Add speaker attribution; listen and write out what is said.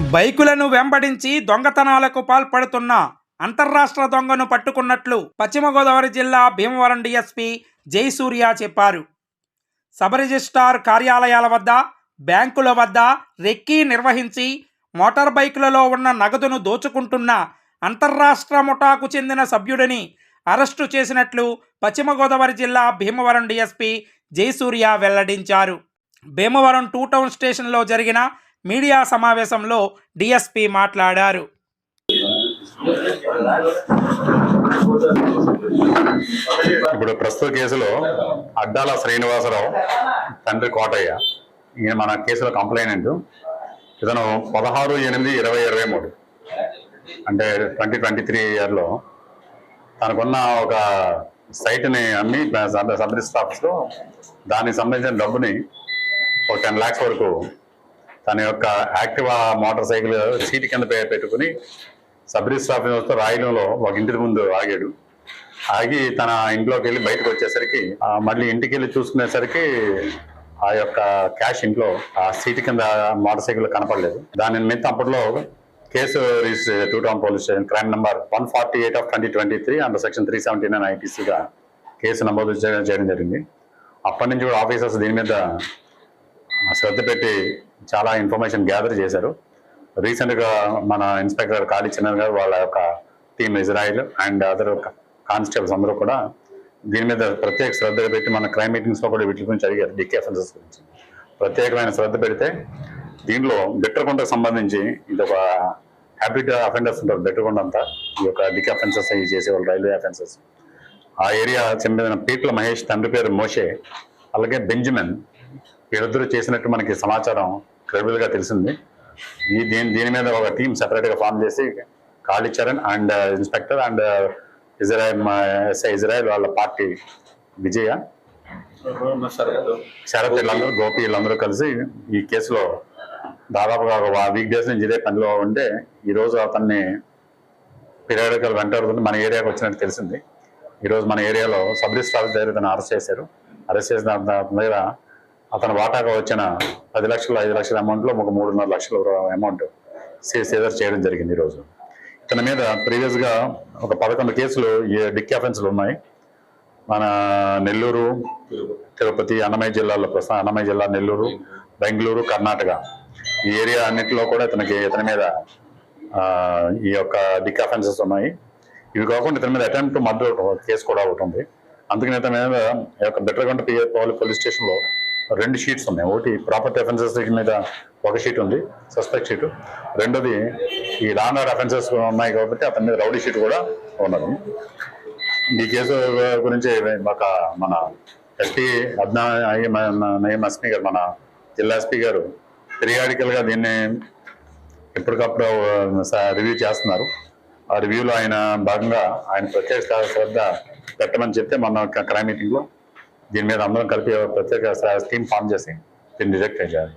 Speaker 1: బైకులను వెంబడించి దొంగతనాలకు పాల్పడుతున్న అంతర్రాష్ట్ర దొంగను పట్టుకున్నట్లు పశ్చిమ గోదావరి జిల్లా భీమవరం డీఎస్పీ జయసూర్య చెప్పారు. సబ్ రిజిస్ట్రార్ కార్యాలయాల వద్ద బ్యాంకుల వద్ద రెక్కీ నిర్వహించి మోటార్ బైకులలో ఉన్న నగదును దోచుకుంటున్న అంతర్రాష్ట్ర ముఠాకు చెందిన సభ్యుడిని అరెస్టు చేసినట్లు పశ్చిమ గోదావరి జిల్లా భీమవరం డీఎస్పీ జయసూర్య వెల్లడించారు. భీమవరం టూ టౌన్ స్టేషన్లో జరిగిన మీడియా సమావేశంలో డిఎస్పి మాట్లాడారు.
Speaker 2: ఇప్పుడు ప్రస్తుత కేసులో అడ్డాల శ్రీనివాసరావు తండ్రి కోటయ్య. ఈయన మన కేసులో కంప్లైనెంట్ ఇతను పదహారు ఎనిమిది ఇరవై ఇరవై మూడు. అంటే ట్వంటీ ట్వంటీ త్రీ ఇయర్లో తనకున్న ఒక సైట్ని అమ్మి సబ్ సబ్ రిజిస్టర్ ఆఫీస్లో దానికి సంబంధించిన డబ్బుని ఒక టెన్ ల్యాక్స్ వరకు తన యొక్క యాక్టివా మోటార్ సైకిల్ సీట్ కింద పెట్టుకుని సబ్ రిజిస్టర్ ఆఫీస్ వస్తే రాయడంలో ఒక ఇంటి ముందు ఆగాడు. ఆగి తన ఇంట్లోకి వెళ్ళి బయటకు వచ్చేసరికి మళ్ళీ ఇంటికి వెళ్ళి చూసుకునేసరికి ఆ యొక్క క్యాష్ ఇంట్లో ఆ సీట్ కింద మోటార్ సైకిల్ కనపడలేదు. దాని నిమిత్తం అప్పట్లో case register two town police station crime number one forty eight of twenty twenty three under section three seventy nine ఐటీసీగా case నమోదు చేయడం చేయడం జరిగింది. అప్పటి నుంచి కూడా ఆఫీసర్స్ దీని మీద శ్రద్ధ పెట్టి చాలా ఇన్ఫర్మేషన్ గ్యాదర్ చేశారు. రీసెంట్గా మన ఇన్స్పెక్టర్ కాళీ చిన్న గారు వాళ్ళ యొక్క team Israel and other constables అందరూ కూడా దీని మీద ప్రత్యేక శ్రద్ధ పెట్టి మన క్రైమ్ మీటింగ్స్లో కూడా వీటి గురించి అడిగారు డికే అఫెన్సెస్ గురించి. ప్రత్యేకమైన శ్రద్ధ పెడితే దీనిలో బిట్టరకొండకు సంబంధించి ఇది ఒక హ్యాబిట్ అఫెండర్స్ ఉంటారు బిట్టరకొండ అంతా. ఈ యొక్క డిక్ అఫెన్సెస్ అవి చేసేవాళ్ళు రైల్వే అఫెన్సెస్ ఆ ఏరియా చెందిన పీట్ల మహేష్ తండ్రి పేరు మోషే అలాగే బెంజమిన్ వీరిద్దరూ చేసినట్టు మనకి సమాచారం క్రెడిబుల్గా తెలిసింది. ఈ దీని దీని మీద ఒక టీం సెపరేట్గా ఫామ్ చేసి Kalicharan and inspector and Israel SI Israel వాళ్ళ పార్టీ విజయ. శరత్ వీళ్ళందరూ గోపి వీళ్ళందరూ కలిసి ఈ కేసులో దాదాపుగా ఒక వీక్ డేస్ నుంచి ఇదే పనిలో ఉంటే ఈ రోజు అతన్ని పీరియాడికల్ వెంటాడుతుంది మన ఏరియాకి వచ్చినట్టు తెలిసింది. ఈ రోజు మన ఏరియాలో సబ్ రిజిస్టర్ ఆఫీస్ దగ్గర అరెస్ట్ చేశారు. అరెస్ట్ చేసిన దాని దగ్గర అతను వాటాగా వచ్చిన పది లక్షల ఐదు లక్షల అమౌంట్లో ఒక మూడున్నర లక్షల అమౌంట్ సీజర్ చేయడం జరిగింది ఈ రోజు. ఇతని మీద ప్రీవియస్గా ఒక పదకొండు కేసులు ఈ డిక్ అఫెన్స్లు ఉన్నాయి. మన నెల్లూరు తిరుపతి అన్నమయ్య జిల్లాలో ప్రస్తుతం అన్నమయ్య జిల్లా నెల్లూరు బెంగళూరు కర్ణాటక ఈ ఏరియా అన్నింటిలో కూడా ఇతనికి ఇతని మీద ఈ యొక్క డిక్ అఫెన్సెస్ ఉన్నాయి. ఇవి కాకుండా ఇతని మీద అటెంప్ట్ మర్డర్ కేసు కూడా ఒకటి ఉంది. అందుకని ఇతని మీద ఈ యొక్క బెటర్గంట పోలీస్ స్టేషన్లో రెండు షీట్స్ ఉన్నాయి. ఒకటి ప్రాపర్టీ అఫెన్సెస్ మీద ఒక షీట్ ఉంది సస్పెక్ట్ షీటు రెండోది ఈ లాండర్ అఫెన్సెస్ ఉన్నాయి కాబట్టి అతని మీద రౌడీ షీట్ కూడా ఉన్నది. ఈ కేసు గురించి ఒక మన ఎస్పీ అద్నా నయీం అస్మి గారు మన జిల్లా ఎస్పీ గారు పీరియాడికల్గా దీన్ని ఎప్పటికప్పుడు రివ్యూ చేస్తున్నారు. ఆ రివ్యూలో ఆయన భాగంగా ఆయన ప్రత్యేక శ్రద్ధ పెట్టమని చెప్తే మన క్రైమ్ మీటింగ్లో దీని మీద అందరం కలిపి ప్రత్యేక టీమ్ ఫామ్ చేసి దీన్ని డిటెక్ట్ చేయాలి